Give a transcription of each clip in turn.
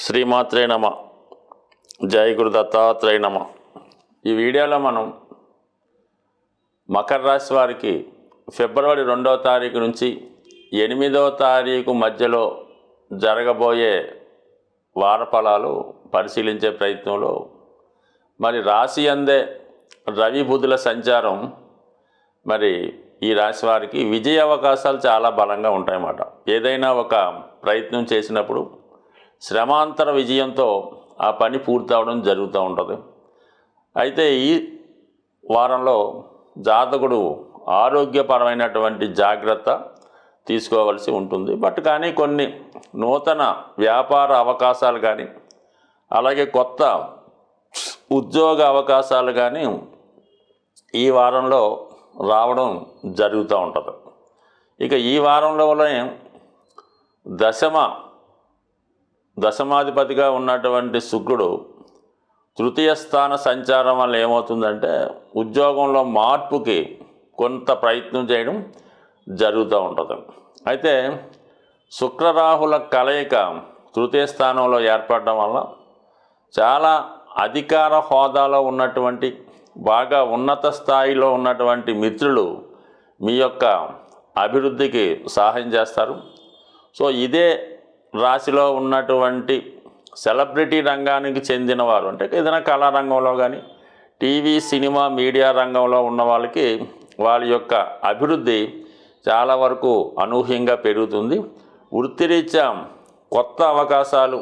శ్రీమాత్రే నమ. జై గురు దత్తాత్రేయ నమ. ఈ వీడియోలో మనం మకర రాశి వారికి ఫిబ్రవరి రెండవ తారీఖు నుంచి ఎనిమిదవ తారీఖు మధ్యలో జరగబోయే వారఫలాలు పరిశీలించే ప్రయత్నంలో మరి రాశి అందే రవి బుధుల సంచారం మరి ఈ రాశి వారికి విజయ అవకాశాలు చాలా బలంగా ఉంటాయన్నమాట. ఏదైనా ఒక ప్రయత్నం చేసినప్పుడు శ్రమాంతర విజయంతో ఆ పని పూర్తవడం జరుగుతూ ఉంటుంది. అయితే ఈ వారంలో జాతకుడు ఆరోగ్యపరమైనటువంటి జాగ్రత్త తీసుకోవాల్సి ఉంటుంది. బట్ కానీ కొన్ని నూతన వ్యాపార అవకాశాలు కానీ అలాగే కొత్త ఉద్యోగ అవకాశాలు కానీ ఈ వారంలో రావడం జరుగుతూ ఉంటుంది. ఇక ఈ వారంలోనే దశమ దశమాధిపతిగా ఉన్నటువంటి శుక్రుడు తృతీయ స్థాన సంచారం వల్ల ఏమవుతుందంటే ఉద్యోగంలో మార్పుకి కొంత ప్రయత్నం చేయడం జరుగుతూ ఉంటుంది. అయితే శుక్రరాహుల కలయిక తృతీయ స్థానంలో ఏర్పడడం వల్ల చాలా అధికార హోదాలో ఉన్నటువంటి బాగా ఉన్నత స్థాయిలో ఉన్నటువంటి మిత్రులు మీ యొక్క అభివృద్ధికి సహాయం చేస్తారు. సో ఇదే రాశిలో ఉన్నటువంటి సెలబ్రిటీ రంగానికి చెందినవారు అంటే ఏదైనా కళారంగంలో కానీ టీవీ సినిమా మీడియా రంగంలో ఉన్న వాళ్ళకి వాళ్ళ యొక్క అభివృద్ధి చాలా వరకు అనూహ్యంగా పెరుగుతుంది. వృత్తిరీత్యా కొత్త అవకాశాలు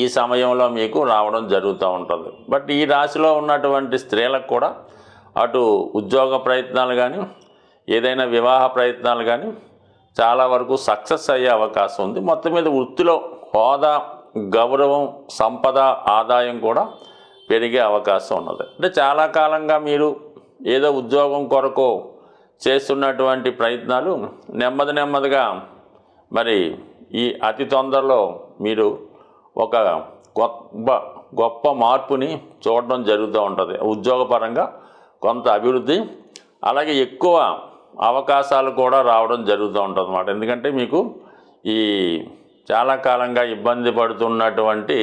ఈ సమయంలో మీకు రావడం జరుగుతూ ఉంటుంది. బట్ ఈ రాశిలో ఉన్నటువంటి స్త్రీలకు కూడా అటు ఉద్యోగ ప్రయత్నాలు కానీ ఏదైనా వివాహ ప్రయత్నాలు కానీ చాలా వరకు సక్సెస్ అయ్యే అవకాశం ఉంది. మొత్తం మీద వృత్తిలో హోదా గౌరవం సంపద ఆదాయం కూడా పెరిగే అవకాశం ఉన్నది. అంటే చాలా కాలంగా మీరు ఏదో ఉద్యోగం కొరకు చేస్తున్నటువంటి ప్రయత్నాలు నెమ్మది నెమ్మదిగా మరి ఈ అతి తొందరలో మీరు ఒక గొప్ప గొప్ప మార్పుని చూడడం జరుగుతూ ఉంటుంది. ఉద్యోగపరంగా కొంత అభివృద్ధి అలాగే ఎక్కువ అవకాశాలు కూడా రావడం జరుగుతూ ఉంటుంది అన్నమాట. ఎందుకంటే మీకు ఈ చాలా కాలంగా ఇబ్బంది పడుతున్నటువంటి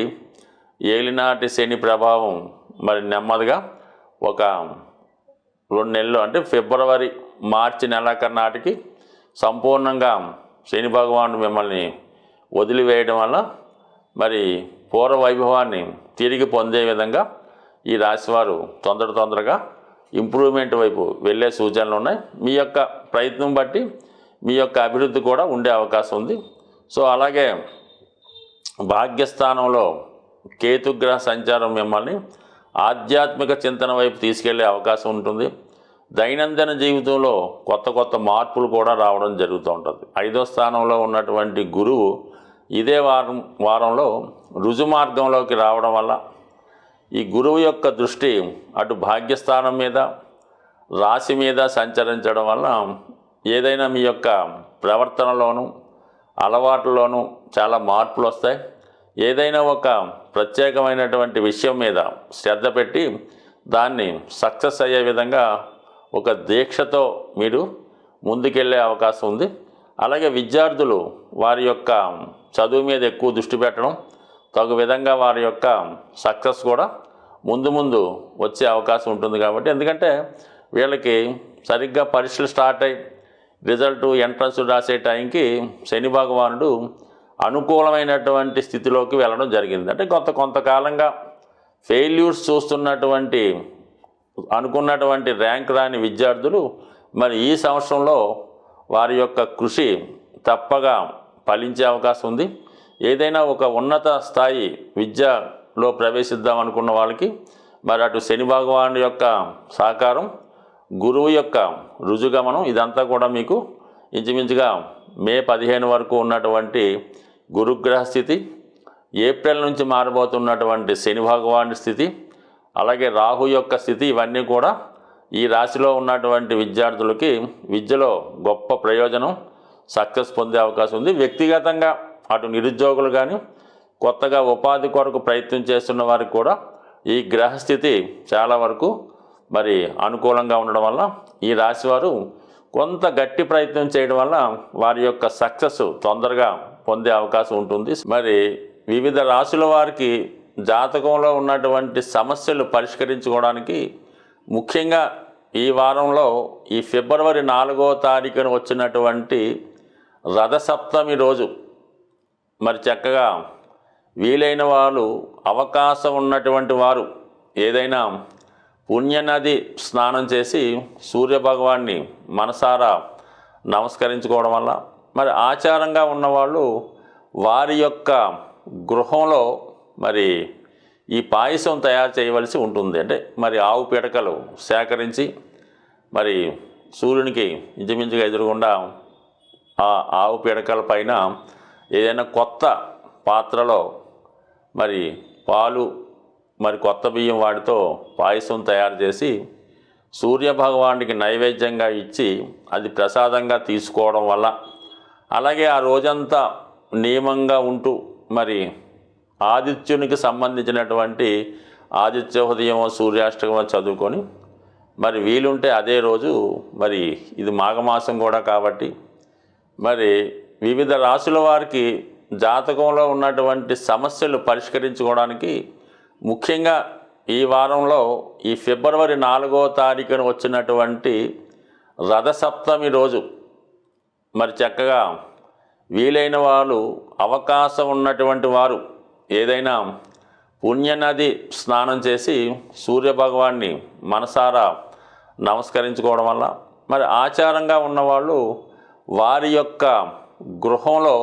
ఏలినాటి శని ప్రభావం మరి నెమ్మదిగా ఒక రెండు నెలలు అంటే ఫిబ్రవరి మార్చి నెలాఖరు నాటికి సంపూర్ణంగా శని భగవానుడు మిమ్మల్ని వదిలివేయడం వల్ల మరి పూర్వ వైభవాన్ని తిరిగి పొందే విధంగా ఈ రాశివారు తొందర తొందరగా ఇంప్రూవ్మెంట్ వైపు వెళ్ళే సూచనలు ఉన్నాయి. మీ యొక్క ప్రయత్నం బట్టి మీ యొక్క అభివృద్ధి కూడా ఉండే అవకాశం ఉంది. సో అలాగే భాగ్యస్థానంలో కేతుగ్రహ సంచారం మిమ్మల్ని ఆధ్యాత్మిక చింతన వైపు తీసుకెళ్ళే అవకాశం ఉంటుంది. దైనందిన జీవితంలో కొత్త కొత్త మార్పులు కూడా రావడం జరుగుతూ ఉంటుంది. ఐదో స్థానంలో ఉన్నటువంటి గురువు ఇదే వారం వారంలో రుజు మార్గంలోకి రావడం వల్ల ఈ గురువు యొక్క దృష్టి అటు భాగ్యస్థానం మీద రాశి మీద సంచరించడం వల్ల ఏదైనా మీ యొక్క ప్రవర్తనలోనూ అలవాట్లలోనూ చాలా మార్పులు వస్తాయి. ఏదైనా ఒక ప్రత్యేకమైనటువంటి విషయం మీద శ్రద్ధ పెట్టి దాన్ని సక్సెస్ అయ్యే విధంగా ఒక దీక్షతో మీరు ముందుకెళ్ళే అవకాశం ఉంది. అలాగే విద్యార్థులు వారి యొక్క చదువు మీద ఎక్కువ దృష్టి పెట్టడం తగు విధంగా వారి యొక్క సక్సెస్ కూడా ముందు ముందు వచ్చే అవకాశం ఉంటుంది కాబట్టి ఎందుకంటే వీళ్ళకి సరిగ్గా పరీక్షలు స్టార్ట్ అయ్యి రిజల్ట్ ఎంట్రన్స్ రాసే టైంకి శని భగవానుడు అనుకూలమైనటువంటి స్థితిలోకి వెళ్ళడం జరిగింది. అంటే కొంత కొంతకాలంగా ఫెయిల్యూర్స్ చూస్తున్నటువంటి అనుకున్నటువంటి ర్యాంక్ రాని విద్యార్థులు మరి ఈ సంవత్సరంలో వారి యొక్క కృషి తప్పగా ఫలించే అవకాశం ఉంది. ఏదైనా ఒక ఉన్నత స్థాయి విద్యలో ప్రవేశిద్దాం అనుకున్న వాళ్ళకి మరి అటు శని భగవాను యొక్క సహకారం గురువు యొక్క రుజుగమనం ఇదంతా కూడా మీకు ఇంచుమించుగా మే పదిహేను వరకు ఉన్నటువంటి గురుగ్రహ స్థితి ఏప్రిల్ నుంచి మారబోతున్నటువంటి శని భగవాను స్థితి అలాగే రాహు యొక్క స్థితి ఇవన్నీ కూడా ఈ రాశిలో ఉన్నటువంటి విద్యార్థులకి విద్యలో గొప్ప ప్రయోజనం సక్సెస్ పొందే అవకాశం ఉంది. వ్యక్తిగతంగా అటు నిరుద్యోగులు కానీ కొత్తగా ఉపాధి కొరకు ప్రయత్నం చేస్తున్న వారికి కూడా ఈ గ్రహస్థితి చాలా వరకు మరి అనుకూలంగా ఉండడం వల్ల ఈ రాశివారు కొంత గట్టి ప్రయత్నం చేయడం వల్ల వారి యొక్క సక్సెస్ తొందరగా పొందే అవకాశం ఉంటుంది. మరి వివిధ రాశుల వారికి జాతకంలో ఉన్నటువంటి సమస్యలు పరిష్కరించుకోవడానికి ముఖ్యంగా ఈ వారంలో ఈ ఫిబ్రవరి నాలుగో తారీఖున వచ్చినటువంటి రథసప్తమి రోజు మరి చక్కగా వీలైన వాళ్ళు అవకాశం ఉన్నటువంటి వారు ఏదైనా పుణ్యనది స్నానం చేసి సూర్యభగవాన్ని మనసారా నమస్కరించుకోవడం వల్ల మరి ఆచారంగా ఉన్నవాళ్ళు వారి యొక్క గృహంలో మరి ఈ పాయసం తయారు చేయవలసి ఉంటుంది. అంటే మరి ఆవు పిడకలు సేకరించి మరి సూర్యునికి ఇంచుమించుగా ఎదురుగుండా ఆ ఆవు పిడకల పైన ఏదైనా కొత్త పాత్రలో మరి పాలు మరి కొత్త బియ్యం వాటితో పాయసం తయారు చేసి సూర్యభగవానికి నైవేద్యంగా ఇచ్చి అది ప్రసాదంగా తీసుకోవడం వల్ల అలాగే ఆ రోజంతా నియమంగా ఉంటూ మరి ఆదిత్యునికి సంబంధించినటువంటి ఆదిత్య ఉదయం సూర్యాష్టకమో చదువుకొని మరి వీలుంటే అదే రోజు మరి ఇది మాఘమాసం కూడా కాబట్టి మరి వివిధ రాశుల వారికి జాతకంలో ఉన్నటువంటి సమస్యలు పరిష్కరించుకోవడానికి ముఖ్యంగా ఈ వారంలో ఈ ఫిబ్రవరి నాలుగో తారీఖున వచ్చినటువంటి రథసప్తమి రోజు మరి చక్కగా వీలైన వాళ్ళు అవకాశం ఉన్నటువంటి వారు ఏదైనా పుణ్యనది స్నానం చేసి సూర్యభగవాన్ని మనసారా నమస్కరించుకోవడం వల్ల మరి ఆచారంగా ఉన్నవాళ్ళు వారి యొక్క గృహంలో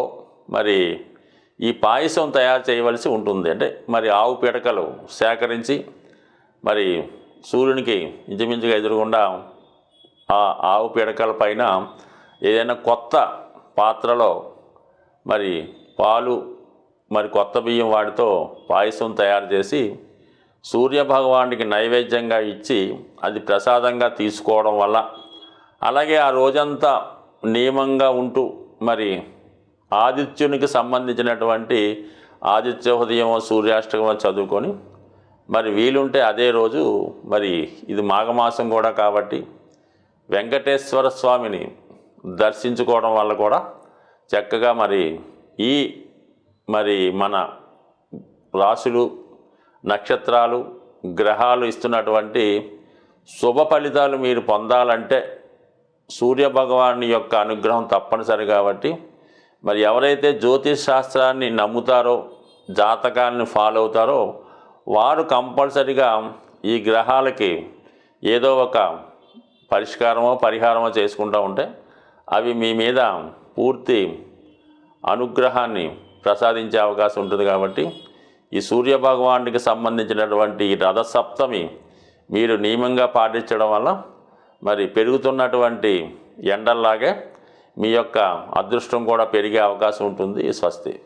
మరి ఈ పాయసం తయారు చేయవలసి ఉంటుంది. అంటే మరి ఆవు పిడకలు సేకరించి మరి సూర్యునికి ఇంచుమించుగా ఎదురుగుండా ఆ ఆవు పిడకల పైన ఏదైనా కొత్త పాత్రలో మరి పాలు మరి కొత్త బియ్యం వాటితో పాయసం తయారు చేసి సూర్యభగవానికి నైవేద్యంగా ఇచ్చి అది ప్రసాదంగా తీసుకోవడం వల్ల అలాగే ఆ రోజంతా నియమంగా ఉంటూ మరి ఆదిత్యునికి సంబంధించినటువంటి ఆదిత్య ఉదయం సూర్యాష్టకమో చదువుకొని మరి వీలుంటే అదే రోజు మరి ఇది మాఘమాసం కూడా కాబట్టి వెంకటేశ్వర స్వామిని దర్శించుకోవడం వల్ల కూడా చక్కగా మరి ఈ మరి మన రాశులు నక్షత్రాలు గ్రహాలు ఇస్తున్నటువంటి శుభ ఫలితాలు మీరు పొందాలంటే సూర్యభగవాన్ యొక్క అనుగ్రహం తప్పనిసరి కాబట్టి మరి ఎవరైతే జ్యోతిష్ శాస్త్రాన్ని నమ్ముతారో జాతకాన్ని ఫాలో అవుతారో వారు కంపల్సరిగా ఈ గ్రహాలకి ఏదో ఒక పరిష్కారమో పరిహారమో చేసుకుంటూ ఉంటే అవి మీ మీద పూర్తి అనుగ్రహాన్ని ప్రసాదించే అవకాశం ఉంటుంది కాబట్టి ఈ సూర్యభగవానుడికి సంబంధించినటువంటి ఈ రథసప్తమి మీరు నియమంగా పాటించడం వల్ల మరి పెరుగుతున్నటువంటి ఎండల్లాగే మీ యొక్క అదృష్టం కూడా పెరిగే అవకాశం ఉంటుంది. స్వస్తి.